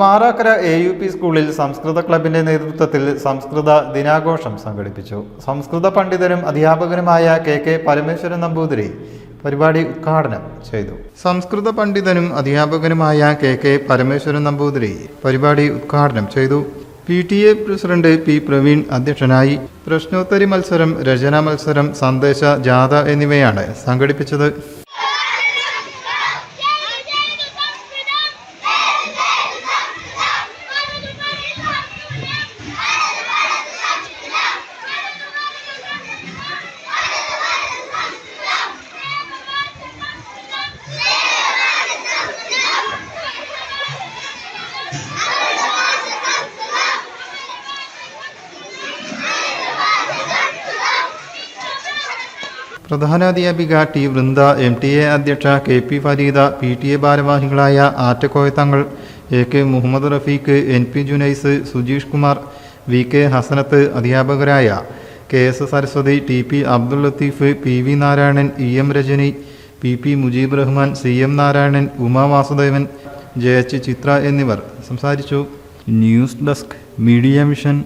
Marakkara A U P സ്കൂളിൽ സംസ്കൃത ക്ലബിന്റെ നേതൃത്വത്തിൽ സംസ്കൃത ദിനാഘോഷം സംഘടിപ്പിച്ചു. സംസ്കൃത പണ്ഡിതനും അധ്യാപകനുമായ കെ കെ പരമേശ്വരൻ നമ്പൂതിരി പരിപാടി ഉദ്ഘാടനം ചെയ്തു. സംസ്കൃത പണ്ഡിതനും അധ്യാപകനുമായ കെ കെ പരമേശ്വരൻ നമ്പൂതിരി പരിപാടി ഉദ്ഘാടനം ചെയ്തു. P T A president P Praveen അധ്യക്ഷനായി. പ്രശ്നോത്തരി മത്സരം രചനാ മത്സരം സന്ദേശ ജാഥ എന്നിവയാണ് സംഘടിപ്പിച്ചത്. പ്രധാനാധ്യാപിക T Vrinda M T A അധ്യക്ഷ K P Fareeda P T A ഭാരവാഹികളായ Attakoyathangal A K Muhammad Rafeeq N P Junais Sujeesh Kumar V K Hasanath അധ്യാപകരായ K S Saraswathi T P Abdul Latheef P V Narayanan E M Rajani P P Mujeeb Rahman C M Narayanan Uma Vasudevan J H Chithra എന്നിവർ സംസാരിച്ചു. News desk media mission.